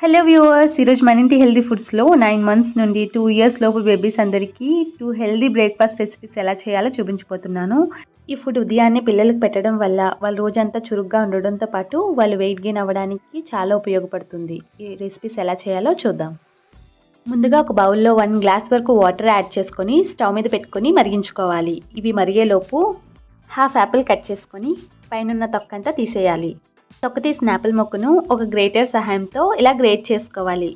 Hello viewers ఈరోజు మన ఇంటి హెల్దీ ఫుడ్స్లో నైన్ మంత్స్ నుండి టూ ఇయర్స్ లోపు బేబీస్ అందరికీ టూ హెల్దీ బ్రేక్ఫాస్ట్ రెసిపీస్ ఎలా చేయాలో చూపించిపోతున్నాను ఈ ఫుడ్ ఉదయాన్నే పిల్లలకు పెట్టడం వల్ల వాళ్ళు రోజంతా చురుగ్గా ఉండడంతో పాటు వాళ్ళు వెయిట్ గెయిన్ అవ్వడానికి చాలా ఉపయోగపడుతుంది. ఈ రెసిపీస్ ఎలా చేయాలో చూద్దాం. ముందుగా ఒక బౌల్లో వన్ గ్లాస్ వరకు వాటర్ యాడ్ చేసుకొని స్టవ్ మీద పెట్టుకొని మరిగించుకోవాలి. ఇవి మరిగేలోపు హాఫ్ యాపిల్ కట్ చేసుకొని పైన తొక్కంతా తీసేయాలి. తీసిన యాపిల్ మొక్కను ఒక గ్రేటర్ సహాయంతో ఇలా గ్రేట్ చేసుకోవాలి.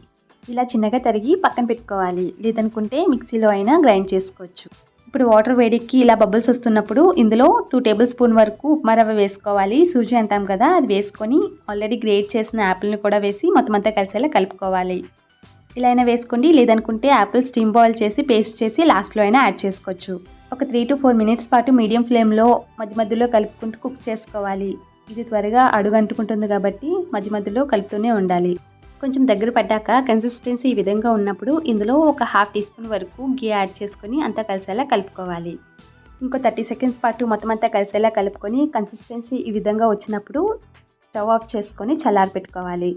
ఇలా చిన్నగా తరిగి పక్కన పెట్టుకోవాలి. లేదనుకుంటే మిక్సీలో అయినా గ్రైండ్ చేసుకోవచ్చు. ఇప్పుడు వాటర్ వేడికి ఇలా బబుల్స్ వస్తున్నప్పుడు ఇందులో టూ టేబుల్ స్పూన్ వరకు ఉప్మా రవ్వ వేసుకోవాలి. సూజీ అంటాం కదా అది వేసుకొని ఆల్రెడీ గ్రేట్ చేసిన యాపిల్ని కూడా వేసి మొత్తం అంతా కలిసేలా కలుపుకోవాలి. ఇలా అయినా వేసుకోండి. లేదనుకుంటే యాపిల్ స్టీమ్ బాయిల్ చేసి పేస్ట్ చేసి లాస్ట్లో అయినా యాడ్ చేసుకోవచ్చు. ఒక త్రీ టు ఫోర్ మినిట్స్ పాటు మీడియం ఫ్లేమ్లో మధ్య మధ్యలో కలుపుకుంటూ కుక్ చేసుకోవాలి. ఇది త్వరగా అడుగంటుకుంటుంది కాబట్టి మధ్య మధ్యలో కలుపుతూనే ఉండాలి. కొంచెం దగ్గర పడ్డాక కన్సిస్టెన్సీ ఈ విధంగా ఉన్నప్పుడు ఇందులో ఒక హాఫ్ టీ స్పూన్ వరకు గీ యాడ్ చేసుకొని అంతా కలిసేలా కలుపుకోవాలి. ఇంకో థర్టీ సెకండ్స్ పాటు మొత్తం అంతా కలిసేలా కలుపుకొని కన్సిస్టెన్సీ ఈ విధంగా వచ్చినప్పుడు స్టవ్ ఆఫ్ చేసుకొని చల్లారి పెట్టుకోవాలి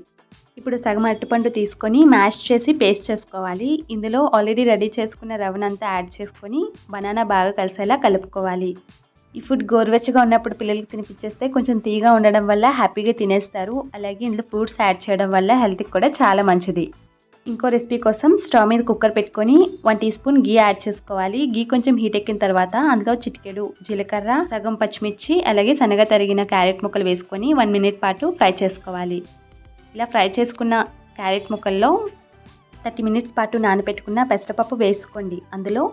ఇప్పుడు సగం అరటిపండు తీసుకొని మ్యాష్ చేసి పేస్ట్ చేసుకోవాలి. ఇందులో ఆల్రెడీ రెడీ చేసుకున్న రవ్వనంతా యాడ్ చేసుకొని బనానా బాగా కలిసేలా కలుపుకోవాలి. ఈ ఫుడ్ గోరువెచ్చగా ఉన్నప్పుడు పిల్లలకి తినిపించేస్తే కొంచెం తీగా ఉండడం వల్ల హ్యాపీగా తినేస్తారు. అలాగే ఇందులో ఫ్రూట్స్ యాడ్ చేయడం వల్ల హెల్త్కి కూడా చాలా మంచిది. ఇంకో రెసిపీ కోసం స్టవ్ మీద కుక్కర్ పెట్టుకొని one teaspoon ghee add చేసుకోవాలి. గీ కొంచెం హీట్ ఎక్కిన తర్వాత అందులో చిటికెడు జీలకర్ర సగం పచ్చిమిర్చి అలాగే సన్నగా తరిగిన క్యారెట్ ముక్కలు వేసుకొని వన్ మినిట్ పాటు ఫ్రై చేసుకోవాలి. ఇలా ఫ్రై చేసుకున్న క్యారెట్ ముక్కల్లో థర్టీ మినిట్స్ పాటు నానబెట్టుకున్న పెసరపప్పు వేసుకోండి. అందులో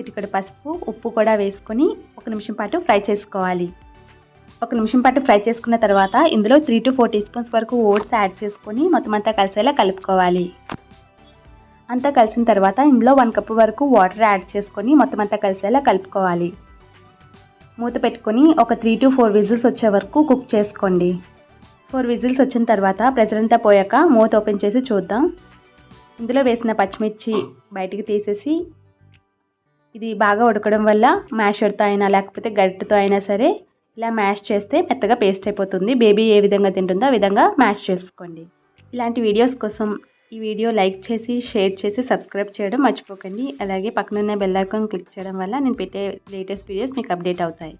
చిటికడు పసుపు ఉప్పు కూడా వేసుకొని ఒక నిమిషం పాటు ఫ్రై చేసుకోవాలి. ఒక నిమిషం పాటు ఫ్రై చేసుకున్న తర్వాత ఇందులో three to four teaspoons వరకు ఓట్స్ యాడ్ చేసుకొని మొత్తం అంతా కలిసేలా కలుపుకోవాలి. అంతా కలిసిన తర్వాత ఇందులో వన్ కప్ వరకు వాటర్ యాడ్ చేసుకొని మొత్తం అంతా కలిసేలా కలుపుకోవాలి. మూత పెట్టుకొని ఒక త్రీ టు ఫోర్ విజిల్స్ వచ్చే వరకు కుక్ చేసుకోండి. ఫోర్ విజిల్స్ వచ్చిన తర్వాత ప్రెజర్ అంతా పోయాక మూత ఓపెన్ చేసి చూద్దాం. ఇందులో వేసిన పచ్చిమిర్చి బయటికి తీసేసి ఇది బాగా ఉడకడం వల్ల మ్యాషర్తో అయినా లేకపోతే గరిటతో అయినా సరే ఇలా మ్యాష్ చేస్తే మెత్తగా పేస్ట్ అయిపోతుంది. బేబీ ఏ విధంగా తింటుందో ఆ విధంగా మ్యాష్ చేసుకోండి. ఇలాంటి వీడియోస్ కోసం ఈ వీడియో లైక్ చేసి షేర్ చేసి సబ్స్క్రైబ్ చేయడం మర్చిపోకండి. అలాగే పక్కనున్న బెల్ ఐకాన్ క్లిక్ చేయడం వల్ల నేను పెట్టే లేటెస్ట్ వీడియోస్ మీకు అప్డేట్ అవుతాయి.